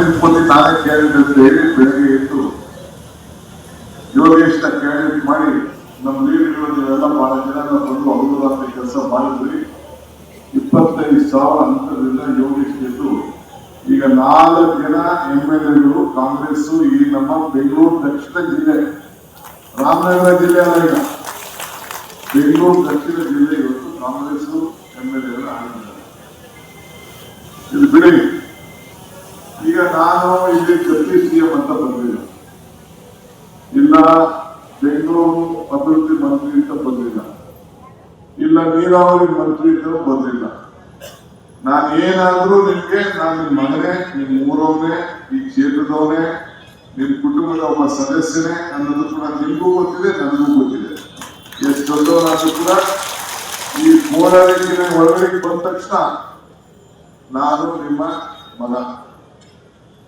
ನಿಂತ್ಕೊಂಡು ನಾನೇ ಕ್ಯಾಂಡಿಡೇಟ್ ಅಂತ ಹೇಳಿ ಬೆಳಗ್ಗೆ ಎದ್ದು ಯೋಗೇಶ್ನ ಕ್ಯಾಂಡಿಡೇಟ್ ಮಾಡಿ, ನಮ್ಮ ಲೀಡರ್ಗಳು ನೀವೆಲ್ಲ ಬಹಳ ಜನ ಬಂದು ಅವರು ಕೆಲಸ ಮಾಡಿದ್ರಿ ಇಪ್ಪತ್ತೈದು ಸಾವಿರ ಅಂತರದಿಂದ ಯೋಗೇಶ್ ಗೆದ್ದು ಈಗ ನಾಲ್ಕು ಜನ ಎಂ ಎಲ್ ಎಗಳು ಕಾಂಗ್ರೆಸ್ ಈ ನಮ್ಮ ಬೆಂಗಳೂರು ದಕ್ಷಿಣ ಜಿಲ್ಲೆ, ರಾಮನಗರ ಜಿಲ್ಲೆ ಅಲ್ಲ ಈಗ. ಬೆಂಗಳೂರು ದಕ್ಷಿಣ ಜಿಲ್ಲೆ ಇವತ್ತು ಕಾಂಗ್ರೆಸ್ ಎಂ ಎಲ್ ಎಗಳು ಆಗಿದ್ದಾರೆ. ಇದು ಬಿಡಿ. ಈಗ ನಾನು ಇಲ್ಲಿ ಜಗದೀಶ್ ಸಿಎಂ ಅಂತ ಬಂದಿಲ್ಲ ಇಲ್ಲ, ಬೆಂಗಳೂರು ಅಭಿವೃದ್ಧಿ ಮಂತ್ರಿ ಅಂತ ಬಂದಿಲ್ಲ. ಇಲ್ಲ, ನೀರಾವರಿ ಮಂತ್ರಿ ಅಂತ ಬಂದಿಲ್ಲ. ನಾನು ಏನಾದ್ರೂ ನಿಮ್ಗೆ, ನಾನು ನಿಮ್ಮ ಮಗನೇ, ನಿಮ್ ಊರವನೇ, ಈ ಕ್ಷೇತ್ರದವನೇ, ನಿಮ್ ಕುಟುಂಬದ ಒಬ್ಬ ಸದಸ್ಯನೇ ಅನ್ನೋದು ಕೂಡ ನಿಮಗೂ ಗೊತ್ತಿದೆ, ನನಗೂ ಗೊತ್ತಿದೆ. ಎಷ್ಟು ಕೂಡ ಈ ಹೋರಾಟಕ್ಕೆ ಒಳಗಡೆ ಬಂದ ತಕ್ಷಣ ನಾನು ನಿಮ್ಮ ಮಗ.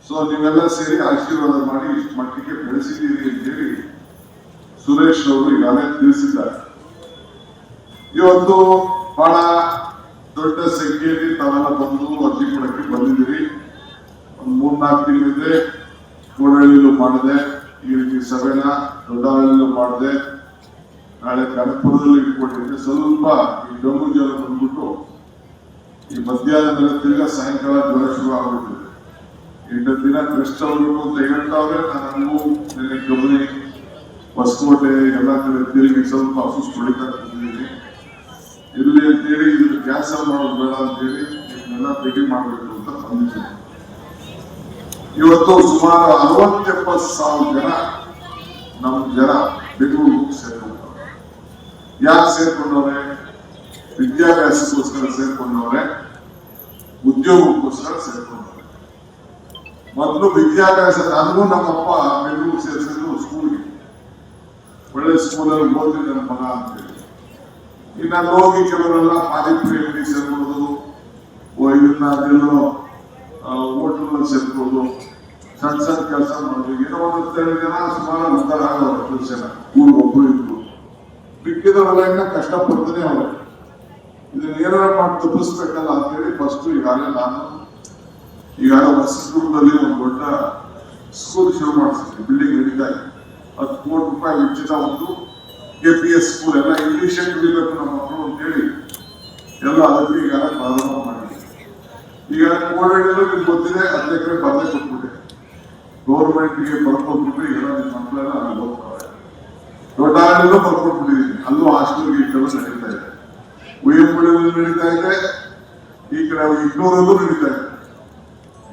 ಸೊ ನೀವೆಲ್ಲ ಸೇರಿ ಆಶೀರ್ವಾದ ಮಾಡಿ ಇಷ್ಟು ಮಟ್ಟಿಗೆ ಬೆಳೆಸಿದ್ದೀರಿ ಅಂತೇಳಿ ಸುರೇಶ್ ಅವರು ಈಗಾಗಲೇ ತಿಳಿಸಿದ್ದಾರೆ. ಇವತ್ತು ಬಹಳ ದೊಡ್ಡ ಸಂಖ್ಯೆಯಲ್ಲಿ ತಾವೆಲ್ಲ ಬಂದು ಅರ್ಜಿ ಕೊಡಕ್ಕೆ ಬಂದಿದ್ದೀರಿ. ಒಂದು ಮೂರ್ನಾಲ್ಕು ತಿಂಗಳಿದೆ ಕೋಡಳ್ಳಿಲು ಮಾಡಿದೆ. ಈ ರೀತಿ ಸಭೆನ ದೊಡ್ಡಹಳ್ಳಿಲು ಮಾಡಿದೆ. ನಾಳೆ ಕನಕಪುರದಲ್ಲಿ ಇಟ್ಕೊಂಡಿದ್ದೆ. ಸ್ವಲ್ಪ ಈ ಡೊಂಗು ಜ್ವರ ಬಂದ್ಬಿಟ್ಟು ಈ ಮಧ್ಯಾಹ್ನ ತಿರ್ಗ ತಿರ್ಗಾ ಸಾಯಂಕಾಲ ಜ್ವರ ಶುರು ಆಗ್ಬಿಟ್ಟಿದೆ ಎಂಟು ದಿನ ಕೃಷ್ಣ ಅಂತ ಹೇಳ್ತಾವ್ರೆ ನನಗೂ ನಿನ್ನೆ ಗಮನಿ ಹೊಸಕೋಟೆ ಎಲ್ಲ ಕಡೆ ತಿರುಗಿ ಸ್ವಲ್ಪ ಆಫೀಸ್ ಹೊಡಿತಾ ಕೂತಿದ್ದೀನಿ ಇಲ್ಲಿ ಅಂತೇಳಿ ಇದು ಕ್ಯಾನ್ಸಲ್ ಮಾಡೋದು ಬೇಡ ಅಂತೇಳಿ ಇದನ್ನೆಲ್ಲ ಭೇಟಿ ಮಾಡಬೇಕು ಅಂತ ಬಂದಿದ್ದೀನಿ ಇವತ್ತು ಸುಮಾರು ಅರವತ್ತೆಪ್ಪತ್ತು ಸಾವಿರ ಜನ ನಮ್ಮ ಜನ ಬೆಂಗಳೂರು ಸೇರ್ಕೊಂಡವ್ರೆ ಯಾಕೆ ಸೇರ್ಕೊಂಡವ್ರೆ ವಿದ್ಯಾಭ್ಯಾಸಕ್ಕೋಸ್ಕರ ಸೇರ್ಕೊಂಡವ್ರೆ ಉದ್ಯೋಗಕ್ಕೋಸ್ಕರ ಸೇರ್ಕೊಂಡವ್ರೆ ಮೊದಲು ವಿದ್ಯಾಭ್ಯಾಸ ನನಗೂ ನಮ್ಮಪ್ಪ ಬೆಂಗಳೂರು ಸೇರಿಸಿದ್ರು ಸ್ಕೂಲ್ಗೆ ಒಳ್ಳೆ ಸ್ಕೂಲಲ್ಲಿ ಓದಿದ್ದೆ ನನ್ನ ಮಗ ಅಂತೇಳಿ ಇನ್ನು ಅಲ್ಲಿ ಹೋಗಿ ಕೆಲವರೆಲ್ಲ ಪಾನಿಪುರಿ ಸೇರ್ಕೊಳ್ಳೋದು ಇದನ್ನ ಅದೆಲ್ಲೋ ಹೋಟೆಲ್ ಸೇರ್ಕೊಳ್ಳೋದು ಸಣ್ಣ ಸಣ್ಣ ಕೆಲಸ ಮಾಡೋದು ಏನೋ ಒಂದು ಹತ್ತೆರಡು ಜನ ಸುಮಾರು ಉತ್ತರ ಆಗೋರು ಕೆಲಸ. ಊರು ಒಬ್ಬರು ಇದ್ರು. ಇನ್ನ ಕಷ್ಟಪಡ್ತಾನೆ ಅವರು. ಇದನ್ನ ಏನಾರ ಮಾಡಿ ತಪ್ಪಿಸ್ಬೇಕಲ್ಲ ಅಂತೇಳಿ ಫಸ್ಟ್ ಈಗಾಗಲೇ ನಾನು ಈಗಾಗಲೇ ಹೊಸದುರ್ಗದಲ್ಲಿ ಒಂದು ದೊಡ್ಡ ಸ್ಕೂಲ್ ಶುರು ಮಾಡಿಸಿದ್ವಿ ಬಿಲ್ಡಿಂಗ್ ನಡೀತಾ ಇದೆ ಹತ್ತು ಕೋಟಿ ರೂಪಾಯಿ ಉಚಿತ ಒಂದು ಕೆ ಪಿ ಎಸ್ ಸ್ಕೂಲ್ ಎಲ್ಲ ಇಂಗ್ಲೀಷ್ ಕಲಿಬೇಕು ನಮ್ಮ ಮಕ್ಕಳು ಅಂತೇಳಿ ಎಲ್ಲ ಅದಕ್ಕೆ ಈಗ ಪ್ರಾರಂಭ ಮಾಡಿದೆ ಈಗ ಕೋವಿಡ್ ನಿಮ್ಗೆ ಗೊತ್ತಿದೆ, ಹತ್ತು ಎಕರೆ ಬರದೆ ಕೊಟ್ಬಿಟ್ಟೆ. ಗೌರ್ಮೆಂಟ್ಗೆ ಬರ್ಕೊಟ್ಬಿಟ್ರೆ ಎಲ್ಲ ನಿಮ್ಮ ಮಕ್ಕಳೆಲ್ಲ ಅಲ್ಲಿ ಹೋಗ್ತಾರೆ. ದೊಡ್ಡ ಆಡಲ್ಲೂ ಬರ್ಕೊಟ್ಬಿಟ್ಟಿದ್ದೀನಿ ಅಲ್ಲೂ ಹಾಸ್ಟೆಲ್ಗೆ ಈ ಕೆಲಸ ನಡೀತಾ ಇದೆ. ಉಯ್ಯಂಪುಳಿಯಲ್ಲೂ ನಡೀತಾ ಇದೆ. ಈ ಕಡೆ ಇಗ್ನೂರಲ್ಲೂ ನಡೀತಾ ಇದೆ.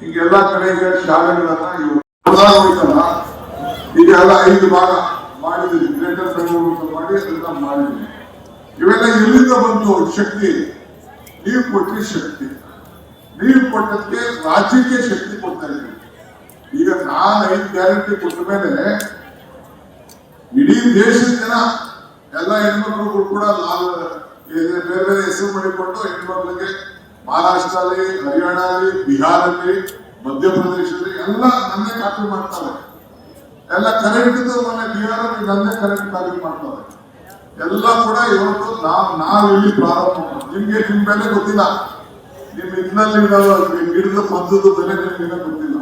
ಈಗ ಕಡೆಗೆ ಶಾಲೆಗಳನ್ನ ಇವು ಹೋಯ್ತಲ್ಲ ಈಗ ಎಲ್ಲ ಐದು ಭಾಗ ಮಾಡಿದ್ದೀನಿ. ಗ್ರೇಟರ್ ಬೆಂಗಳೂರು ಅಂತ ಮಾಡಿ ಅದನ್ನ ಮಾಡಿದ್ದೀನಿ. ಇವೆಲ್ಲ ಇಲ್ಲಿಂದ ಬಂತು ಶಕ್ತಿ, ನೀವು ಕೊಟ್ಟಿ ಶಕ್ತಿ. ನೀವು ಕೊಟ್ಟಕ್ಕೆ ರಾಜ್ಯಕ್ಕೆ ಶಕ್ತಿ ಕೊಡ್ತಾ ಇದ್ದೀವಿ ಈಗ ನಾನು ಐದು ಗ್ಯಾರಂಟಿ ಕೊಟ್ಟ ಮೇಲೆ ಇಡೀ ದೇಶದ ಜನ ಎಲ್ಲ ಹೆಣ್ಮಕ್ಳು ಕೂಡ ಬೇರೆ ಬೇರೆ ಹೆಸರು ಮಾಡಿಕೊಂಡು ಹೆಣ್ಮಕ್ಳಿಗೆ ಮಹಾರಾಷ್ಟ್ರಲ್ಲಿ ಹರಿಯಾಣಲ್ಲಿ ಬಿಹಾರಲ್ಲಿ ಮಧ್ಯಪ್ರದೇಶದಲ್ಲಿ ಎಲ್ಲ ನನ್ನೇ ಕಾಪಿ ಮಾಡ್ತಾರೆ. ಎಲ್ಲ ಕರೆಂಟ್ ಮನೆ ಬಿಹಾರಲ್ಲಿ ನನ್ನೇ ಕರೆಂಟ್ ಕಾಪಿ ಮಾಡ್ತಾರೆ. ಎಲ್ಲ ಕೂಡ ಇವತ್ತು ನಾವು ನಾವು ಇಲ್ಲಿ ಪ್ರಾರಂಭ. ನಿಮ್ಗೆ ನಿಮ್ ಬೆಲೆ ಗೊತ್ತಿಲ್ಲ. ನಿಮ್ ಇದ್ನಲ್ಲಿ ಗಿಡದ ಮದ್ದದ ಬೆಲೆ ನಿಮ್ಗೆ ಗೊತ್ತಿಲ್ಲ.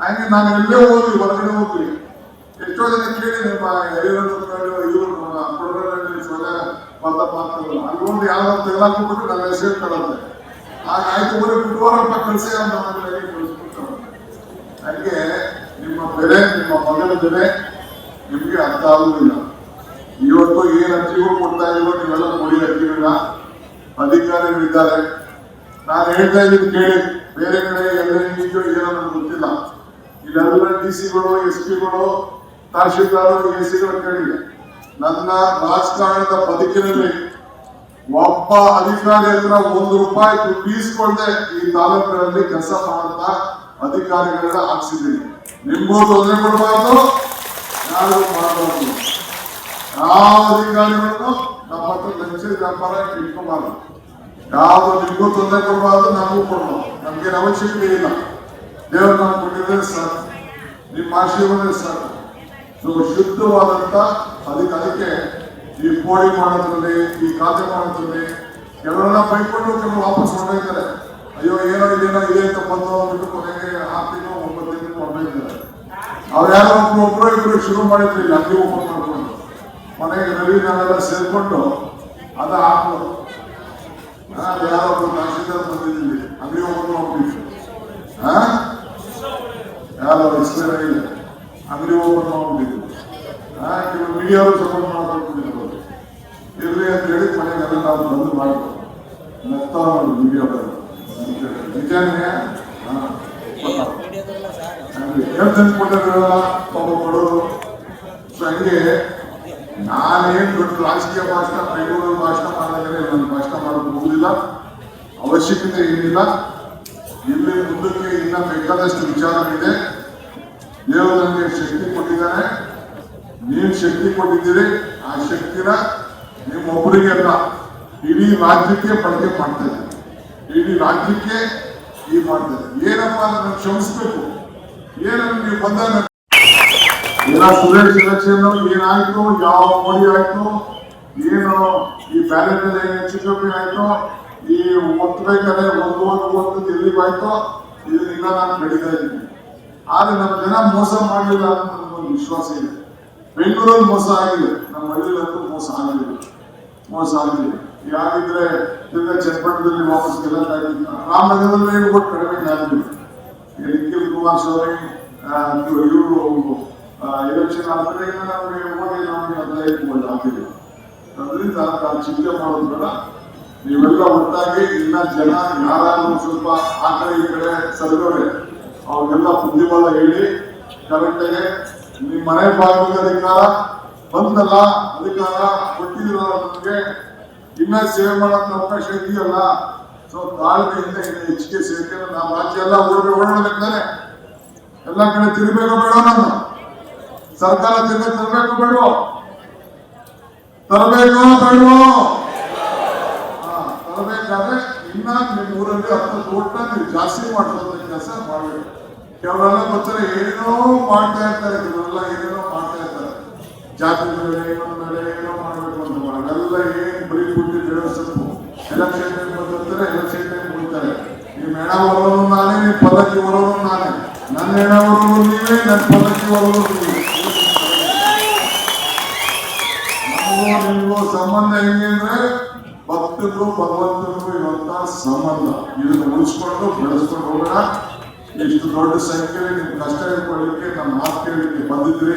ಹಂಗೆ ನಾನು ಎಲ್ಲೇ ಹೋಗ್ಲಿ ಹೊರಗಡೆ ಹೋಗ್ಲಿ ಎಷ್ಟೋ ಜನ ಕೇಳಿ ನಿಮ್ಮ ಇವರು ಕೊಡಗಲ್ಲಿ ಸೊಲೆ ಮಾತಾಡಲ್ಲ ಅಲ್ಲೊಂದು ಯಾವ್ದಾದ್ರು ತೆಗೆದಾಕ್ಬಿಟ್ಟು ನನ್ನ ಹೆಸರು ಕಳತ್ತೆ ಆಗ ಕಳಿಸಿ ಅಂತ ನನ್ನ ಕೈಗೆ ಕಳಿಸ್ಬಿಡ್ತಾರೆ ಹಾಗೆ ನಿಮ್ಮ ಬೆಲೆ, ನಿಮ್ಮ ಮಗನ ಬೆಲೆ ನಿಮಗೆ ಅರ್ಥ ಆಗುವುದಿಲ್ಲ. ಇವತ್ತು ಏನು ಅರ್ಜಿಗಳು ಕೊಡ್ತಾ ಇದೀವೋ ನೀವೆಲ್ಲ ಕೊಡಿ ಅರ್ಜಿಗಳನ್ನ. ಅಧಿಕಾರಿಗಳಿದ್ದಾರೆ. ನಾನು ಹೇಳ್ತಾ ಇದ್ದೀನಿ ಕೇಳಿ. ಬೇರೆ ಕಡೆ ಎಲ್ಲ ನಿಜೋ ಏನೋ ನನಗೆ ಗೊತ್ತಿಲ್ಲ. ಇಲ್ಲೆಲ್ಲ ಡಿ ಸಿಗಳು ಎಸ್ ಪಿಗಳು ತಹಶೀಲ್ದಾರರು ಎ ಸಿಗಳು ಕೇಳಿದೆ ನನ್ನ ರಾಜಕಾರಣದ ಬದುಕಿನಲ್ಲಿ ಒಬ್ಬ ಅಧಿಕಾರಿ ಹತ್ರ ಒಂದು ರೂಪಾಯಿ ಈಸ್ಕೊಳ್ದೆ ಈ ತಾಲೂಕಿನಲ್ಲಿ ಕೆಲಸ ಮಾಡಂತ ಅಧಿಕಾರಿಗಳನ್ನ ಹಾಕ್ಸಿದ್ದೀನಿ. ನಿಮ್ಗೂ ತೊಂದರೆ ಕೊಡಬಾರ್ದು ಯಾರು ಮಾಡಬಾರ್ದು ಯಾವ ಅಧಿಕಾರಿಗಳನ್ನು ನಮ್ಮ ಹತ್ರ ಲಂಚ ವ್ಯಾಪಾರ ಇಟ್ಕೋಬಾರ್ದು. ಯಾವ್ದು ನಿಮ್ಗೂ ತೊಂದರೆ ಕೊಡಬಾರ್ದು, ನಮಗೂ ಕೊಡಬಾರ್ದು. ನಮ್ಗೆ ಅವಶ್ಯಕತೆ ಇಲ್ಲ. ದೇವರು ನಾವು ಕೊಟ್ಟಿದ್ರೆ ಸರ್ ನಿಮ್ಮ ಆಶೀರ್ವಾದ ಸರ್ ಸೊ ಶುದ್ಧವಾದಂತ ಅದಕ್ಕೆ ಅದಕ್ಕೆ ಈ ಕೋಳಿ ಮಾಡೋದ್ರಲ್ಲಿ ಈ ಖಾತೆ ಮಾಡೋದ್ರಲ್ಲಿ ಕೆಲವರನ್ನ ಬೈಕೊಂಡು ಕೆಲವರು ವಾಪಸ್ ಹೊರಟಿದ್ದಾರೆ ಅಯ್ಯೋ, ಏನೋ ಇದೇನೋ ಇದೆ ಅಂತ ಬಂದು ಅಂದ್ಬಿಟ್ಟು ಕೊನೆಗೆ ಆರು ತಿಂಗಳು ಹೊರಟಿದ್ದಾರೆ ಅವ್ರು ಯಾರೋ ಒಬ್ರು ಒಬ್ರು ಇಬ್ರು ಶುರು ಮಾಡಿದ್ರು, ಇಲ್ಲಿ ಅಲ್ಲಿ ಓಪನ್ ಮಾಡ್ಕೊಂಡು ಮನೆಗೆ ರವಿ ನಾವೆಲ್ಲ ಸೇರ್ಕೊಂಡು ಅದ ಹಾಕ್ಬೋದು. ಅದು ಯಾರೋ ಒಬ್ರು ತಹಶೀಲ್ದಾರ್ ಬಂದಿದ್ದೀವಿ ಅಂಗಡಿ ಓಪನ್ ಮಾಡ್ಬಿಟ್ಟು ಹಾ? ಯಾರೋ ಎಕ್ಸ್ಪೈರ್ ಆಗಿದೆ ಅಂಗಡಿ ಓಪನ್ ಮಾಡ್ಬಿಟ್ಟಿದ್ರು ಕೆಲವು ಮೀಡಿಯಾವರು ಸಪೋರ್ಟ್ ಮಾಡ್ಕೊಂಡಿದ್ರು ಇರ್ಲಿ ಅಂತ ಹೇಳಿ ಮನೆಗೆಲ್ಲ ನಾವು ಬಂದು ಮಾಡ್ಬೋದು ನಗ್ತಾ ಒಂದು ಏನ್ ತಂದ್ಕೊಟ್ಟಿರಲ್ಲ ಪಾಪ ಕೊಡೋರು. ಸೊ ಹಂಗೆ ನಾನೇನ್ ದೊಡ್ಡ ರಾಜಕೀಯ ಭಾಷಣ, ಬೆಂಗಳೂರು ಭಾಷಣ ಮಾಡಿದ್ರೆ ನನ್ನ ಭಾಷಣ ಮಾಡೋದು ಹೋಗಲಿಲ್ಲ ಅವಶ್ಯಕತೆ ಏನಿಲ್ಲ. ಇಲ್ಲಿ ಮುಂದಕ್ಕೆ ಇನ್ನ ಬೇಕಾದಷ್ಟು ವಿಚಾರವಿದೆ. ದೇವರು ನನಗೆ ಶಕ್ತಿ ಕೊಟ್ಟಿದ್ದಾನೆ ನೀವು ಶಕ್ತಿ ಕೊಟ್ಟಿದ್ದೀರಿ. ಆ ಶಕ್ತಿನ ನಿಮ್ಮೊಬ್ಬರಿಗೆಲ್ಲ ಇಡೀ ರಾಜ್ಯಕ್ಕೆ ಬಳಕೆ ಮಾಡ್ತಾ ಇದ್ದೀನಿ ಇಡೀ ರಾಜ್ಯಕ್ಕೆ ಈ ಮಾಡ್ತಾರೆ ಏನಪ್ಪ ಕ್ಷಮಿಸಬೇಕು ಕ್ಷಮಿಸ್ಬೇಕು. ಏನಂದ್ರೆ ನೀವು ಏನ ಸುರೇಶ್ ಎಲೆಕ್ಷನ್ ಏನಾಯ್ತು? ಯಾವ ಮೋಡಿ ಆಯ್ತು? ಏನು ಈ ಬ್ಯಾಲೆಟ್ ಹೆಚ್ಚು ಕಮ್ಮಿ ಆಯ್ತು? ಈ ಒತ್ತಬೇಕಾದ್ರೆ ಒಂದು ಒಂದು ಒಂದು ಎಲ್ಲಿಗಾಯ್ತು ಇದರಿಂದ ನಾನು ನಡೀತಾ ಇದ್ದೀನಿ. ಆದ್ರೆ ನಮ್ಮ ಜನ ಮೋಸ ಮಾಡಲಿಲ್ಲ ಅಂತ ನನಗೊಂದು ವಿಶ್ವಾಸ ಇದೆ. ಬೆಂಗಳೂರಲ್ಲಿ ಮೋಸ ಆಗಿದೆ. ನಮ್ಮ ಹಳ್ಳಿಲಂತೂ ಮೋಸ ಆಗಿಲ್ಲ ಮೋಸ ಆಗಿದೆ ಯಾರಿದ್ರೆ ತಿರ್ಗಾ ಚನ್ನಪಟ್ಟಣದಲ್ಲಿ ವಾಪಸ್ ಗೆಲ್ಲಕ್ ಆಗಿಲ್ಲ ರಾಮನಗರದಲ್ಲಿ ಏನು ಕಡಿಮೆ ಆಗಿಲ್ಲ ನಿಖಿಲ್ ಕುಮಾರಸ್ವಾಮಿ ಇವರು ಎಲೆಕ್ಷನ್ ಆದ್ರೆ ನಮಗೆ ಓಡಿ ನಮಗೆ ಹದಿನೈದು ಓಟ್ ಅದರಿಂದ ನಾವು ಚಿಂತೆ ಮಾಡೋದು ಬೇಡ. ನೀವೆಲ್ಲ ಒಟ್ಟಾಗಿ ಇನ್ನ ಜನ ಯಾರಾದ್ರೂ ಸ್ವಲ್ಪ ಆ ಕಡೆ ಈ ಕಡೆ ಸರಿದವ್ರೆ, ಅವ್ರಿಗೆಲ್ಲ ಬುದ್ಧಿವಾದ ಹೇಳಿ, ಕರೆಕ್ಟಾಗಿ ನಿಮ್ಮ ಮನೆ ಅಧಿಕಾರ ಬಂದಲ್ಲ ಅಧಿಕಾರ ಕೊಟ್ಟಿದ್ರಲ್ಲ ನಮಗೆ ಇನ್ನ ಸೇವೆ ಮಾಡೋಕೆ ಅವಕಾಶ ಇದೆಯಲ್ಲ? ಸೊ ತಾಳ್ಮೆಯಿಂದ ಹೆಚ್ಚಿಗೆ ಸೇರ್ಕೆ ನಾವು ರಾಜ್ಯ ಎಲ್ಲ ಊರಿಗೆ ಓಡಾಡಬೇಕಾರೆ ಎಲ್ಲ ಕಡೆ ತಿರುಗಬೇಕು ಬೇಡ ನಾನು. ಸರ್ಕಾರ ತಿರುಗಿ ತರಬೇಕು ಬೇಡ ತರಬೇಕು ಬೇಡವೋ? ಹಾ, ತರಬೇಕಾದ್ರೆ ಇನ್ನ ನಿಮ್ಮ ಊರಲ್ಲಿ ಹತ್ತು ಕೋಟ್ನ ನೀವು ಜಾಸ್ತಿ ಮಾಡಿಸೋದ್ರ ಕೆಲಸ ಮಾಡಬೇಕು ಕೆಲವರೆಲ್ಲ ಬರ್ತಾರೆ ಏನೋ ಮಾಡ್ತಾ ಇರ್ತಾರೆ ಇವರೆಲ್ಲ ಏನೇನೋ ಜಾತಿ ಏನೋ ಮಾಡ್ಬೇಕು ಅಂತ ಅವೆಲ್ಲ ಏನ್ ಬರೀ ಬೆಳೆಸಬೇಕು ಎಲೆಕ್ಷನ್ ಟೈಮ್ ಬಂದಿರ್ತಾರೆ ಎಲೆಕ್ಷನ್ ಟೈಮ್ ಕೊಡ್ತಾರೆ ನಿಮ್ಮ ನಾನೇ ನಿಮ್ಮ ಬರೋರು ನಾನೇ ನನ್ನ ಹೆಣ ಬರೋರು ನನ್ನ ಪಲ್ಲಕ್ಕಿ ಬರೋರು ನೀವೇ ಸಂಬಂಧ ಹೆಂಗೆ ಅಂದ್ರೆ ಭಕ್ತರು ಭಗವಂತನಿಗೂ ಇರುವಂತ ಸಂಬಂಧ ಇದನ್ನ ಉಳಿಸ್ಕೊಂಡು ಬೆಳೆಸ್ಕೊಂಡು ಹೋಗೋಣ ಇಷ್ಟು ದೊಡ್ಡ ಸಂಖ್ಯೆಯಲ್ಲಿ ನಿಮ್ಗೆ ಕಷ್ಟ ಇಟ್ಕೊಳ್ಳಿಕ್ಕೆ ನಮ್ಮ ಮಾತು ಕೇಳಲಿಕ್ಕೆ ಬಂದಿದ್ರಿ